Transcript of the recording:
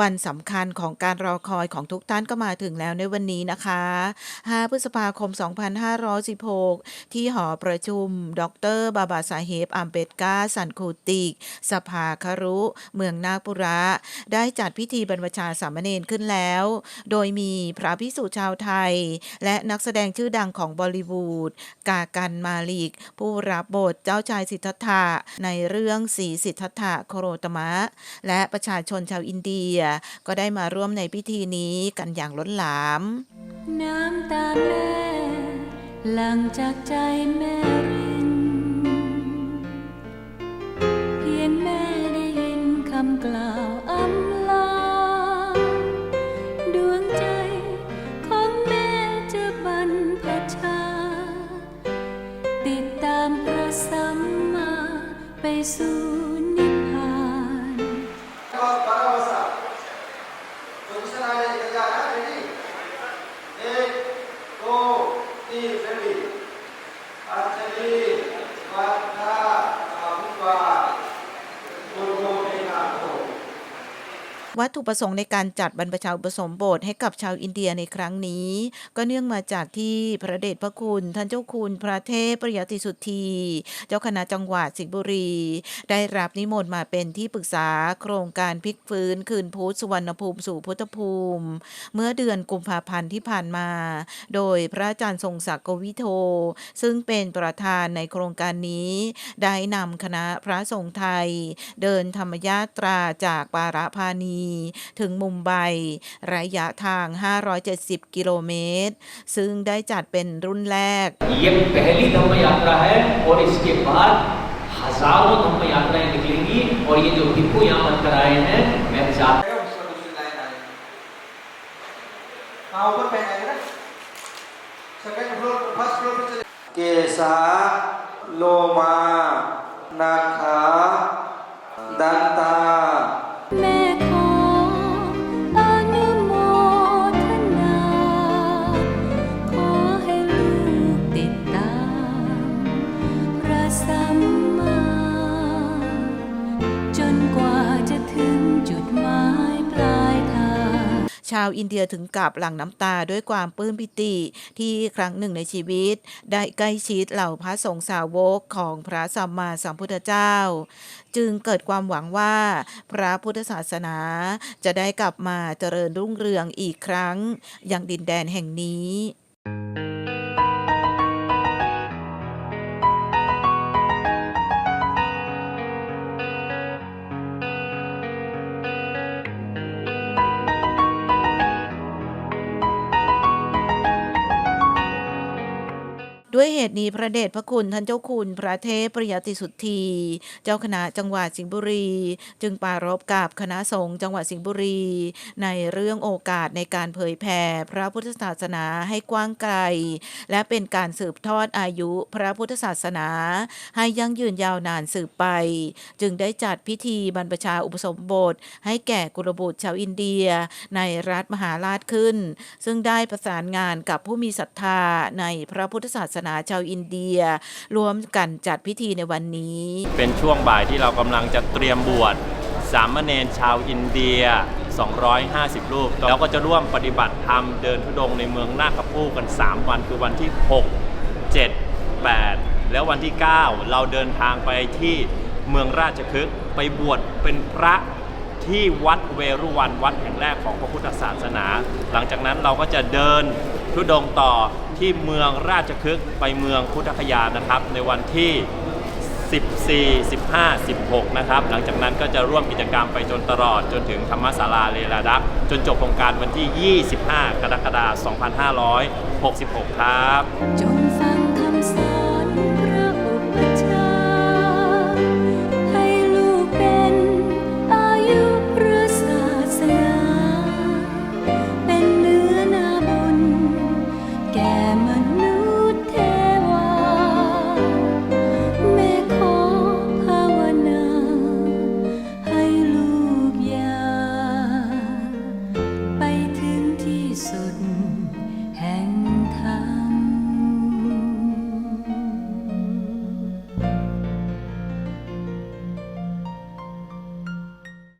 วันสำคัญของการรอคอยของทุกท่านก็มาถึงแล้วในวันนี้นะคะ 5 พฤษภาคม 2516 ที่หอประชุม ดร บาบาสาเฮบอัมเบดกาสันคูติก สภาครุ เมืองนาปุระ ได้จัดพิธีบรรพชาสามเณรขึ้นแล้ว โดยมีพระภิกษุชาวไทย และนักแสดงชื่อดังของบอลลิวูด กากันมาลิก ผู้รับบทเจ้าชายสิทธัตถะในเรื่องสีสิทธัตถะโคโรตมะ และประชาชนชาวอินเดียก็ได้มาร่วมในพิธีนี้กันอย่างล้นหลาม น้ำตาแม่หลังจากใจแม่ริน เพียงแม่ได้ยินคำกล่าวอำลา vermelho. วัตถุประสงค์ในการจัดบรรพชาอุปสมบทให้กับชาวอินเดียในครั้งนี้ ก็เนื่องมาจากที่พระเดชพระคุณ ท่านเจ้าคุณพระเทพปริยติสุทธี เจ้าคณะจังหวัดสิงห์บุรี ได้รับนิมนต์มาเป็นที่ปรึกษาโครงการพลิกฟื้นคืนพุทธสุวรรณภูมิสู่พุทธภูมิ เมื่อเดือนกุมภาพันธ์ที่ผ่านมา โดยพระอาจารย์ทรงศักดิ์กวิโท ซึ่งเป็นประธานในโครงการนี้ ได้นำคณะพระสงฆ์ไทย เดินธรรมยาตราจากปาระพานีถึงมุมไบ ระยะทาง 570 กิโลเมตร ซึ่งได้จัดเป็นรุ่นแรก ये पहली धम्म यात्रा है और इसके बाद हजारों धम्म यात्राएं निकलेंगी और ये जो भिक्खु यहाँ बनकर आए हैं मैं चाहता Ayo, solusi lain lain. Nah, สัมมา จนกว่าจะถึงจุดหมายปลายทาง ชาวอินเดียถึงกับหลั่งน้ำตาด้วยความปลื้มปิติที่ครั้งหนึ่งในชีวิต ได้ใกล้ชิดเหล่าพระสงฆ์สาวกของพระสัมมาสัมพุทธเจ้า จึงเกิดความหวังว่าพระพุทธศาสนาจะได้กลับมาเจริญรุ่งเรืองอีกครั้ง อย่างดินแดนแห่งนี้ ด้วยเหตุนี้พระเดชพระคุณท่านเจ้าคุณพระเทพปริยติสุทธีเจ้าคณะจังหวัดสิงห์บุรี จึงปรารภกับคณะสงฆ์จังหวัดสิงห์บุรี ในเรื่องโอกาสในการเผยแผ่พระพุทธศาสนาให้กว้างไกล และเป็นการสืบทอดอายุพระพุทธศาสนา ให้ยั่งยืนยาวนานสืบไป จึงได้จัดพิธีบรรพชาอุปสมบท ให้แก่กุลบุตรชาวอินเดีย ในรัฐมหาราชขึ้น ซึ่งได้ประสานงานกับผู้มีศรัทธาในพระพุทธศาสนาชาวอินเดียรวมกันจัดพิธีในวันนี้ เป็นช่วงบ่ายที่เรากำลังจะเตรียมบวชสามเณรชาวอินเดีย 250 รูป แล้วก็จะร่วมปฏิบัติธรรมเดินทุดงค์ในเมืองนาคพูกัน 3 วันคือวันที่ 6 7 8 แล้ววันที่ 9 เราเดินทางไปที่เมืองราชคฤห์ไปบวชเป็นพระที่วัดเวรุวันวัดแห่งแรกของพระพุทธศาสนา หลังจากนั้นเราก็จะเดินทุดงค์ต่อ ที่เมืองราชคฤห์ไปเมืองพุทธคยานะครับ ในวันที่ 14 15 16 นะครับ หลังจากนั้นก็จะร่วมกิจกรรมไปจนตลอดจนถึงธรรมศาลาเลราดักจนจบโครงการวันที่ 25 กรกฎาคม 2566 ครับจงฟัง